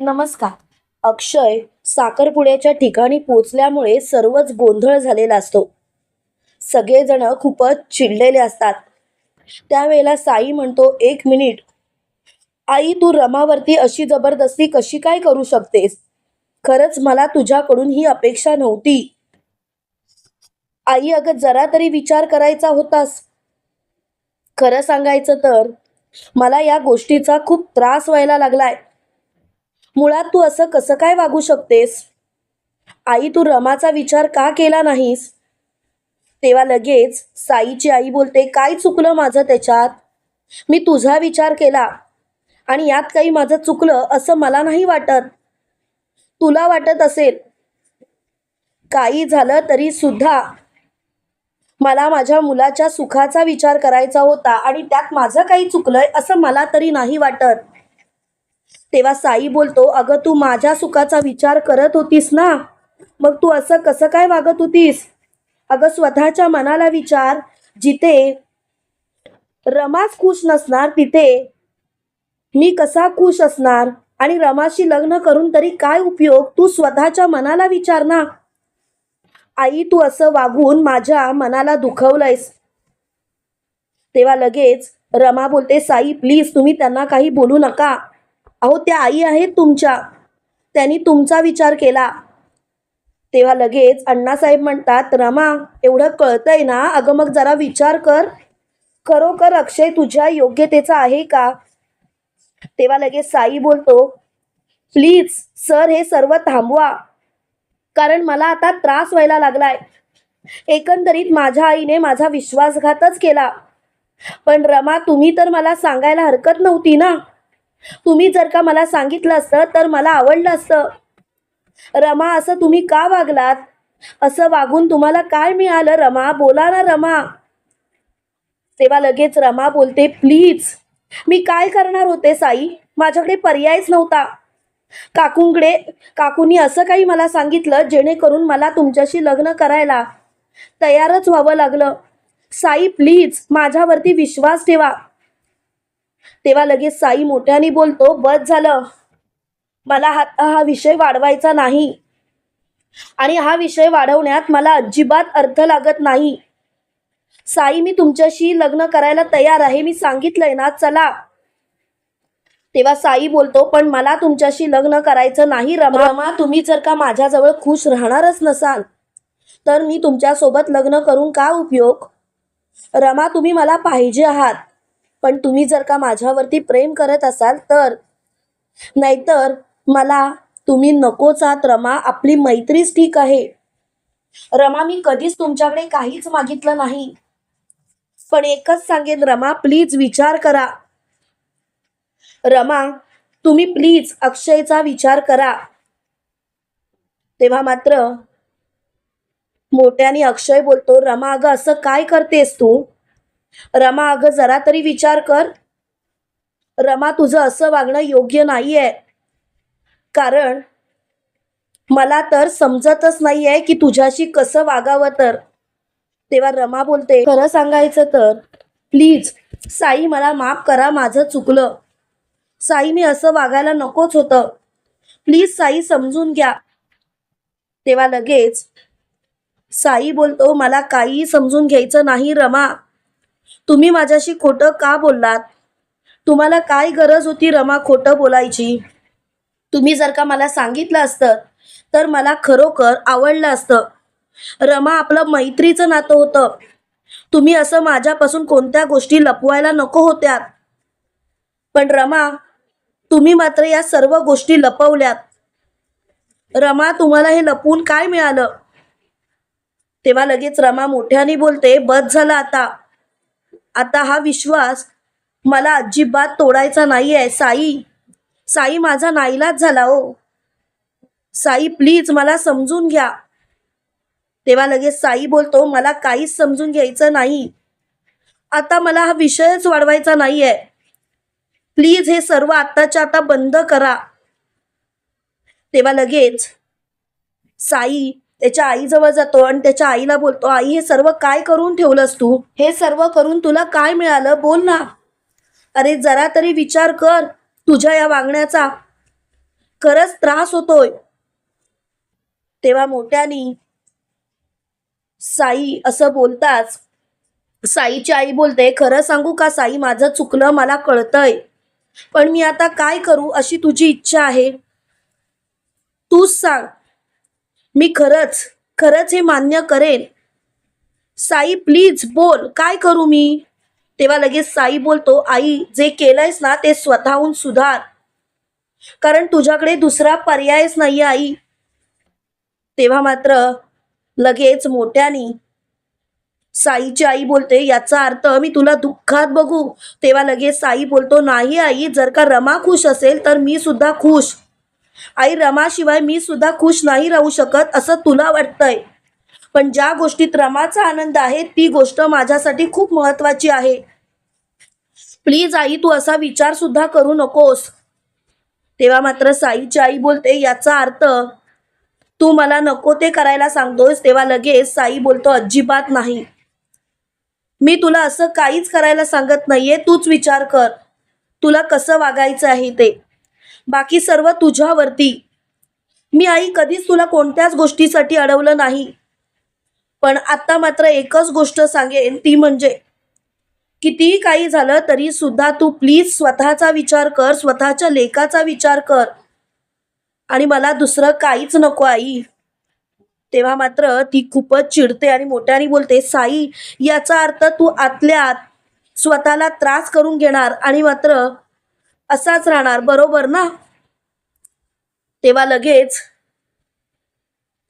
नमस्कार. अक्षय साखरपुड्याच्या ठिकाणी पोचल्यामुळे सर्वच गोंधळ झालेला असतो. सगळेजण खूपच चिडलेले असतात. त्यावेळेला साई म्हणतो एक मिनिट. आई तू रमावरती अशी जबरदस्ती कशी काय करू शकतेस? खरंच मला तुझ्याकडून ही अपेक्षा नव्हती. आई अगं जरा तरी विचार करायचा होतास. खरं सांगायचं तर मला या गोष्टीचा खूप त्रास व्हायला लागलाय. मुळात तू असं कसं काय वागू शकतेस? आई तू रमाचा विचार का केला नाहीस? तेव्हा लगेच साईची आई बोलते काय चुकलं माझं त्याच्यात? मी तुझा विचार केला आणि यात काही माझं चुकलं असं मला नाही वाटत. तुला वाटत असेल काही झालं तरी सुद्धा मला माझ्या मुलाच्या सुखाचा विचार करायचा होता आणि त्यात माझं काही चुकलंय असं मला तरी नाही वाटत. तेव्हा साई बोलतो अगं तू माझ्या सुखाचा विचार करत होतीस ना? मग तू असं कसं काय वागत होतीस? अगं स्वतःच्या मनाला विचार. जिथे रमाच खुश नसणार तिथे मी कसा खुश असणार? आणि रमाशी लग्न करून तरी काय उपयोग? तू स्वतःच्या मनाला विचार ना. आई तू असं वागून माझ्या मनाला दुखवलंयस. तेव्हा लगेच रमा बोलते साई प्लीज तुम्ही त्यांना काही बोलू नका. अहो त्या आई आहेत तुमच्या. त्यांनी तुमचा विचार केला. तेव्हा लगेच अण्णासाहेब म्हणतात रमा एवढं कळतंय ना? अगं मग जरा विचार कर. खरोखर अक्षय तुझ्या योग्यतेचा आहे का? तेव्हा लगेच साई बोलतो प्लीज सर हे सर्व थांबवा. कारण मला आता त्रास व्हायला लागलाय. एकंदरीत माझ्या आईने माझा विश्वासघातच केला. पण रमा तुम्ही तर मला सांगायला हरकत नव्हती ना? तुम्ही जर का मला सांगितलं असतं तर मला आवडलं असतं. रमा असं तुम्ही का वागलात? असं वागून तुम्हाला काय मिळालं? रमा बोला ना रमा. तेव्हा लगेच रमा बोलते प्लीज मी काय करणार होते साई? माझ्याकडे पर्यायच नव्हता. काकूंकडे काकूंनी असं काही मला सांगितलं जेणेकरून मला तुमच्याशी लग्न करायला तयारच व्हावं लागलं. साई प्लीज माझ्यावरती विश्वास ठेवा. तेव्हा लगेच साई मोठ्याने बोलतो बस झालं. मला हा हा विषय वाढवायचा नाही. आणि हा विषय वाढवण्यात मला अजिबात अर्थ लागत नाही. साई मी तुमच्याशी लग्न करायला तयार आहे. मी सांगितलंय ना चला. तेव्हा साई बोलतो पण मला तुमच्याशी लग्न करायचं नाही रमा. रमा तुम्ही जर का माझ्याजवळ खुश राहणारच नसाल तर मी तुमच्यासोबत लग्न करून का उपयोग? रमा तुम्ही मला पाहिजे आहात. पण तुम्ही जर का माझ्यावरती प्रेम करत असाल तर नाहीतर मला तुम्ही नकोचात रमा. आपली मैत्रीच ठीक आहे. रमा मी कधीच तुमच्याकडे काहीच मागितलं नाही. पण एकच सांगेन रमा प्लीज विचार करा. रमा तुम्ही प्लीज अक्षयचा विचार करा. तेव्हा मात्र मोठ्याने अक्षय बोलतो रमा अगं असं काय करतेस तू? रमा अगं जरा तरी विचार कर. रमा तुझं असं वागणं योग्य नाहीये. कारण मला तर समजतच नाहीये की तुझ्याशी कसं वागावं तर. तेव्हा रमा बोलते खरं सांगायचं तर प्लीज साई मला माफ करा माझं चुकलं. साई मी असं वागायला नकोच होतं. प्लीज साई समजून घ्या. तेव्हा लगेच साई बोलतो मला काही समजून घ्यायचं नाही रमा. तुम्ही माझ्याशी खोटं का बोललात? तुम्हाला काय गरज होती रमा खोटं बोलायची? तुम्ही जर का मला सांगितलं असतं तर मला खरोखर आवडलं असतं. रमा आपलं मैत्रीचं नातं होतं. तुम्ही असं माझ्यापासून कोणत्या गोष्टी लपवायला नको होत्यात? पण रमा तुम्ही मात्र या सर्व गोष्टी लपवल्यात. रमा तुम्हाला हे लपवून काय मिळालं? तेव्हा लगेच रमा मोठ्याने बोलते बस झाला आता. आता हा विश्वास मला अजिबात तोडायचा नाही आहे साई साई माझा नाईलाज झाला हो. साई प्लीज मला समजून घ्या. तेव्हा लगेच साई बोलतो मला काहीच समजून घ्यायचं नाही. आता मला हा विषयच वाढवायचा नाही आहे प्लीज हे सर्व आत्ताच्या आता बंद करा. तेव्हा लगेच साई त्याच्या आईजवळ जातो आणि त्याच्या आईला बोलतो आई हे सर्व काय करून ठेवलंस तू? हे सर्व करून तुला काय मिळालं? बोल ना. अरे जरा तरी विचार कर तुझ्या या वागण्याचा. खरंच त्रास होतोय. तेव्हा मोठ्यानी साई असं बोलताच साईची आई बोलते खरं सांगू का साई माझं चुकलं मला कळतंय. पण मी आता काय करू अशी तुझी इच्छा आहे? तूच सांग. मी खरंच खरंच हे मान्य करेन. साई प्लीज बोल. काय करू मी? तेव्हा लगेच साई बोलतो आई जे केलंयस ना ते स्वतःहून सुधार. कारण तुझ्याकडे दुसरा पर्यायच नाही आई. तेव्हा मात्र लगेच मोठ्यानी साईची आई बोलते याचा अर्थ मी तुला दुःखात बघू. तेव्हा लगेच साई बोलतो नाही आई जर का रमा खुश असेल तर मी सुद्धा खुश. आई रमाशिवाय मी सुद्धा खुश नाही राहू शकत असं तुला वाटतंय. पण ज्या गोष्टीत रमाचा आनंद आहे ती गोष्ट माझ्यासाठी खूप महत्वाची आहे. प्लीज आई तू असा विचार सुद्धा करू नकोस. तेव्हा मात्र साईची आई बोलते याचा अर्थ तू मला नको ते करायला सांगतोयस तेव्हा लगेच साई बोलतो अजिबात नाही. मी तुला असं काहीच करायला सांगत नाहीये तूच विचार कर. तुला कसं वागायचं आहे ते? बाकी सर्व तुझ्यावरती. मी आई कधीच तुला कोणत्याच गोष्टीसाठी अडवलं नाही. पण आता मात्र एकच गोष्ट सांगेन ती म्हणजे कितीही काही झालं तरी सुद्धा तू प्लीज स्वतःचा विचार कर स्वतःच्या लेखाचा विचार कर. आणि मला दुसरं काहीच नको आई. तेव्हा मात्र ती खूपच चिडते आणि मोठ्याने बोलते साई याचा अर्थ तू आतल्या आत स्वतःला त्रास करून घेणार आणि मात्र असाच राहणार बरोबर ना? तेव्हा लगेच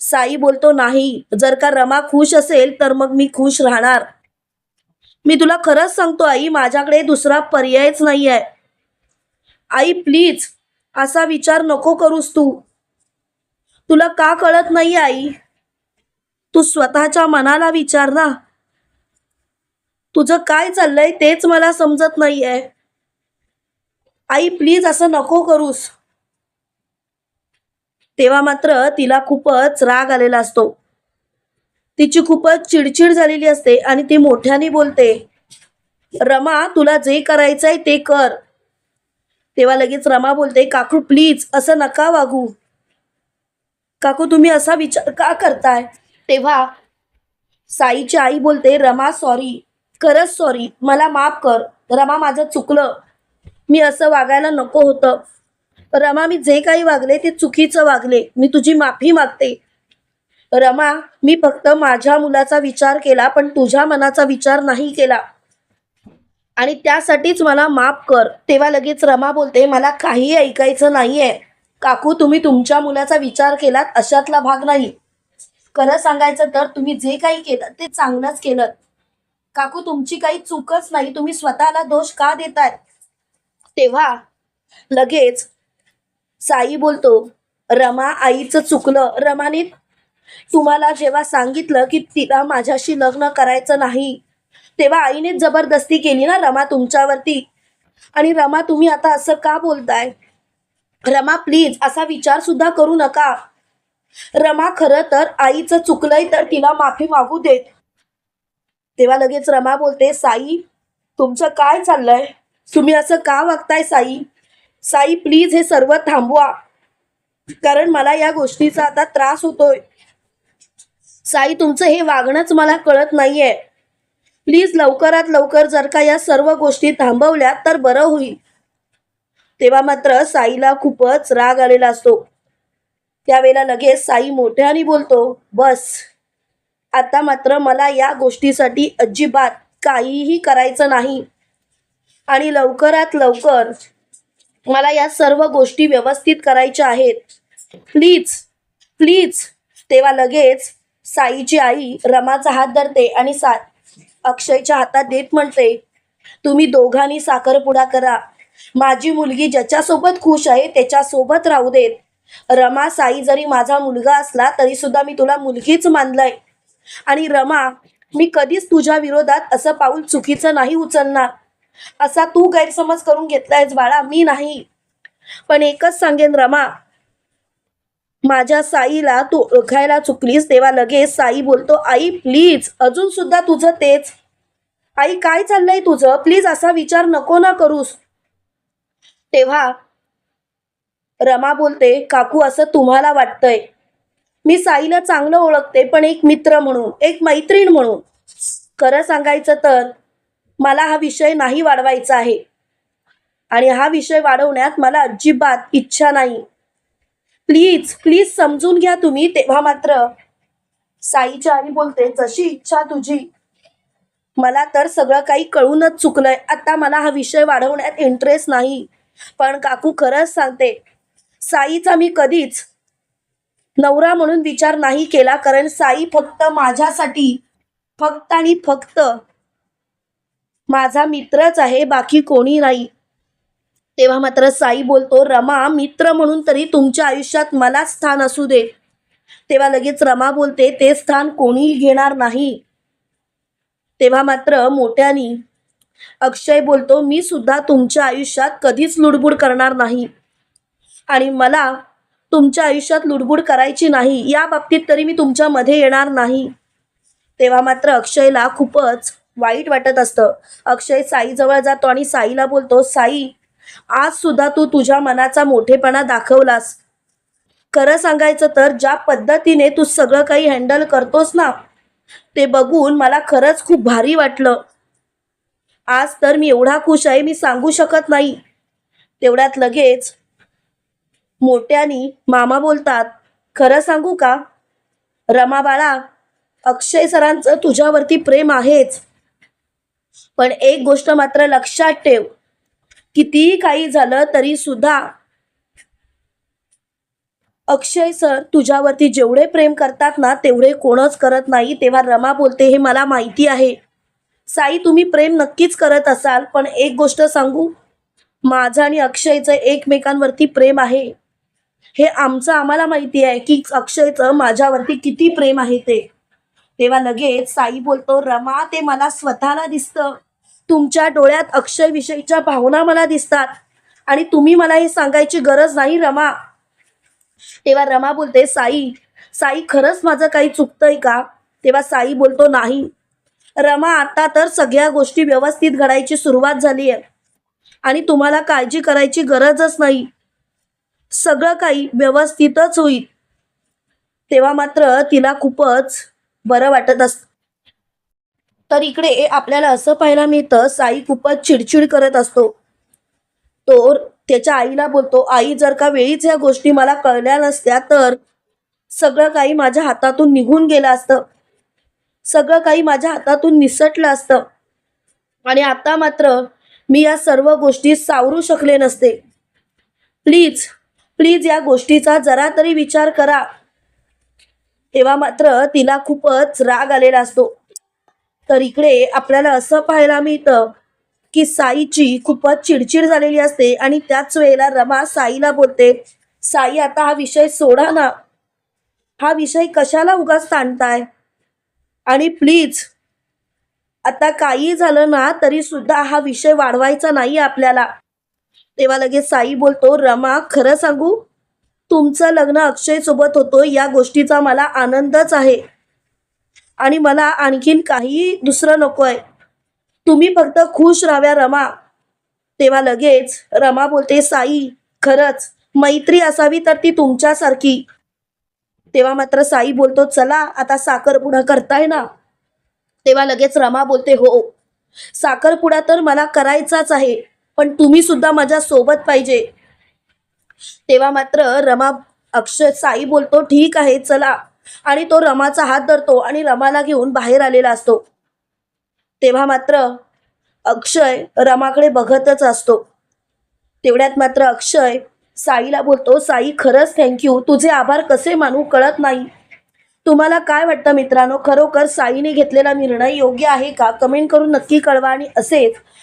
साई बोलतो नाही जर का रमा खुश असेल तर मग मी खुश राहणार. मी तुला खरंच सांगतो आई माझ्याकडे दुसरा पर्यायच नाही आहे आई प्लीज असा विचार नको करूस तू. तुला का कळत नाही आई? तू स्वतःच्या मनाला विचार ना. तुझं काय चाललंय तेच मला समजत नाहीये. आई प्लीज असं नको करूस. तेव्हा मात्र तिला खूपच राग आलेला असतो. तिची खूपच चिडचिड झालेली असते आणि ती मोठ्याने बोलते रमा तुला जे करायचंय ते कर. तेव्हा लगेच रमा बोलते काकू प्लीज असं नका वागू. काकू तुम्ही असा विचार का करताय? तेव्हा साईची आई बोलते रमा सॉरी खरंच सॉरी मला माफ कर. रमा माझं चुकलं. मी असं वागायला नको होतं. रमा मी जे काही वागले ते चुकीचं वागले. मी तुझी माफी मागते. रमा मी फक्त माझ्या मुलाचा विचार केला पण तुझ्या मनाचा विचार नाही केला. आणि त्यासाठीच मला माफ कर. तेव्हा लगेच रमा बोलते मला काही ऐकायचं नाहीये. काकू तुम्ही तुमच्या मुलाचा विचार केलात अशातला भाग नाही. खरं सांगायचं तर तुम्ही जे काही केलं ते चांगलंच केलं. काकू तुमची काही चूकच नाही. तुम्ही स्वतःला दोष का देतायत तेव्हा लगेच साई बोलतो रमा आईचं चुकलं. रमाने तुम्हाला जेव्हा सांगितलं की तिला माझ्याशी लग्न करायचं नाही तेव्हा आईने जबरदस्ती केली ना रमा तुमच्यावरती. आणि रमा तुम्ही आता असं का बोलताय? रमा प्लीज असा विचार सुद्धा करू नका. रमा खरं तर आईचं चुकलंय तर तिला माफी मागू देत. तेव्हा लगेच रमा बोलते साई तुमचं काय चाललंय? तुम्ही असं का वागताय साई? साई प्लीज हे सर्व थांबवा. कारण मला या गोष्टीचा आता त्रास होतोय. साई तुमचं हे वागणंच मला कळत नाहीये. प्लीज लवकरात लवकर जर का या सर्व गोष्टी थांबवल्या तर बरं होईल. तेव्हा मात्र साईला खूपच राग आलेला असतो. त्यावेळेला लगेच साई मोठ्याने बोलतो बस आता मात्र मला या गोष्टीसाठी अजिबात काहीही करायचं नाही. आणि लवकरात लवकर मला या सर्व गोष्टी व्यवस्थित करायच्या आहेत. Please please. तेव्हा लगेच साईची आई रमाचा हात धरते आणि सा अक्षयच्या हातात देत म्हणते तुम्ही दोघांनी साखरपुडा करा. माझी मुलगी ज्याच्यासोबत खुश आहे त्याच्यासोबत राहू देत. रमा साई जरी माझा मुलगा असला तरी सुद्धा मी तुला मुलगीच मानलंय. आणि रमा मी कधीच तुझ्या विरोधात असं पाऊल चुकीचं नाही उचलणार. असा तू गैरसमज करून घेतलायस बाळा मी नाही. पण एकच सांगेन रमा माझ्या साईला तू ओळखायला चुकलीस तेव्हा लगेच साई बोलतो आई प्लीज अजून सुद्धा तुझं तेच. आई काय चाललंय तुझं? प्लीज असा विचार नको ना करूस. तेव्हा रमा बोलते काकू असं तुम्हाला वाटतंय. मी साईला चांगलं ओळखते पण एक मित्र म्हणून एक मैत्रीण म्हणून. खरं सांगायचं तर मला हा विषय नाही वाढवायचा आहे. आणि हा विषय वाढवण्यात मला अजिबात इच्छा नाही. प्लीज प्लीज समजून घ्या तुम्ही तेव्हा मात्र. साईच्या आई बोलते जशी इच्छा तुझी. मला तर सगळं काही कळूनच चुकलंय. आता मला हा विषय वाढवण्यात इंटरेस्ट नाही. पण काकू खरंच सांगते साईचा मी कधीच नवरा म्हणून विचार नाही केला कारण साई फक्त माझ्यासाठी फक्त आणि फक्त माझा मित्रच आहे बाकी कोणी नाही. तेव्हा मात्र साई बोलतो रमा मित्र म्हणून तरी तुमच्या आयुष्यात मला स्थान असू दे. तेव्हा लगेच रमा बोलते ते स्थान कोणी घेणार नाही. तेव्हा मात्र मोठ्यानी अक्षय बोलतो मी सुद्धा तुमच्या आयुष्यात कधीच लुडबुड करणार नाही. आणि मला तुमच्या आयुष्यात लुडबुड करायची नाही. या बाबतीत तरी मी तुमच्यामध्ये येणार नाही. तेव्हा मात्र अक्षयला खूपच वाईट वाटत असतं. अक्षय साईजवळ जातो आणि साईला बोलतो साई आज सुद्धा तू तुझ्या मनाचा मोठेपणा दाखवलास. खरं सांगायचं तर ज्या पद्धतीने तू सगळं काही हँडल करतोस ना ते बघून मला खरंच खूप भारी वाटलं. आज तर मी एवढा खुश आहे मी सांगू शकत नाही. तेवढ्यात लगेच मोठ्यानी मामा बोलतात खरं सांगू का? रमा बाळा अक्षय सरांचं तुझ्यावरती प्रेम आहेच. पण एक गोष्ट मात्र लक्षात ठेव. कितीही काही झालं तरी सुद्धा अक्षय सर तुझ्यावरती जेवढे प्रेम करतात ना तेवढे कोणच करत नाही. तेव्हा रमा बोलते हे मला माहिती आहे. साई तुम्ही प्रेम नक्कीच करत असाल पण एक गोष्ट सांगू. माझं आणि अक्षयचं एकमेकांवरती प्रेम आहे. हे आमचं आम्हाला माहिती आहे की अक्षयचं माझ्यावरती किती प्रेम आहे ते. तेव्हा लगेच साई बोलतो रमा ते मला स्वतःला दिसतं. तुमच्या डोळ्यात अक्षय विषयीच्या भावना मला दिसतात. आणि तुम्ही मला हे सांगायची गरज नाही रमा. तेव्हा रमा बोलते साई साई खरंच माझं काही चुकतंय का? तेव्हा साई बोलतो नाही. रमा आता तर सगळ्या गोष्टी व्यवस्थित घडायची सुरुवात झाली आहे. आणि तुम्हाला काळजी करायची गरजच नाही. सगळं काही व्यवस्थितच होईल. तेव्हा मात्र तिला खूपच बरं वाटत असत तर इकडे आपल्याला असं पाहायला मिळतं साई खूपच चिडचिड करत असतो. तो त्याच्या आईला बोलतो आई जर का वेळीच या गोष्टी मला कळल्या नसत्या तर सगळं काही माझ्या हातातून निघून गेलं असतं. सगळं काही माझ्या हातातून निसटलं असतं. आणि आता मात्र मी या सर्व गोष्टी सावरू शकले नसते. प्लीज प्लीज या गोष्टीचा जरा तरी विचार करा. तेव्हा मात्र तिला खूपच राग आलेला असतो. तर इकडे आपल्याला असं पाहायला मिळतं की साईची खूपच चिडचिड झालेली असते आणि त्याच वेळेला रमा साईला बोलते साई आता हा विषय सोडा ना. हा विषय कशाला उगाच ताणताय? आणि प्लीज आता काही झालं ना तरी सुद्धा हा विषय वाढवायचा नाही आपल्याला. तेव्हा लगेच साई बोलतो रमा खरं सांगू? तुमचं लग्न अक्षय सोबत होतो या गोष्टीचा मला आनंदच आहे. आणि मला आणखीन काही दुसरं नको आहे तुम्ही फक्त खुश राहाव्या रमा. तेव्हा लगेच रमा बोलते साई खरंच मैत्री असावी तर ती तुमच्यासारखी. तेव्हा मात्र साई बोलतो चला आता साखरपुडा करताय ना. तेव्हा लगेच रमा बोलते हो. साखरपुडा तर मला करायचाच आहे पण तुम्ही सुद्धा माझ्या सोबत पाहिजे. तेव्हा मात्र रमा अक्षय साई बोलतो ठीक आहे चला. आणि तो रमाचा हात धरतो आणि रमाला घेऊन बाहेर आलेला असतो. तेव्हा मात्र अक्षय रमाकडे बघतच असतो. तेवढ्यात मात्र अक्षय साईला बोलतो साई खरंच थँक्यू तुझे आभार कसे मानू कळत नाही. तुम्हाला काय वाटतं मित्रांनो? खरोखर साईने घेतलेला निर्णय योग्य आहे का? कमेंट करून नक्की कळवा आणि असेच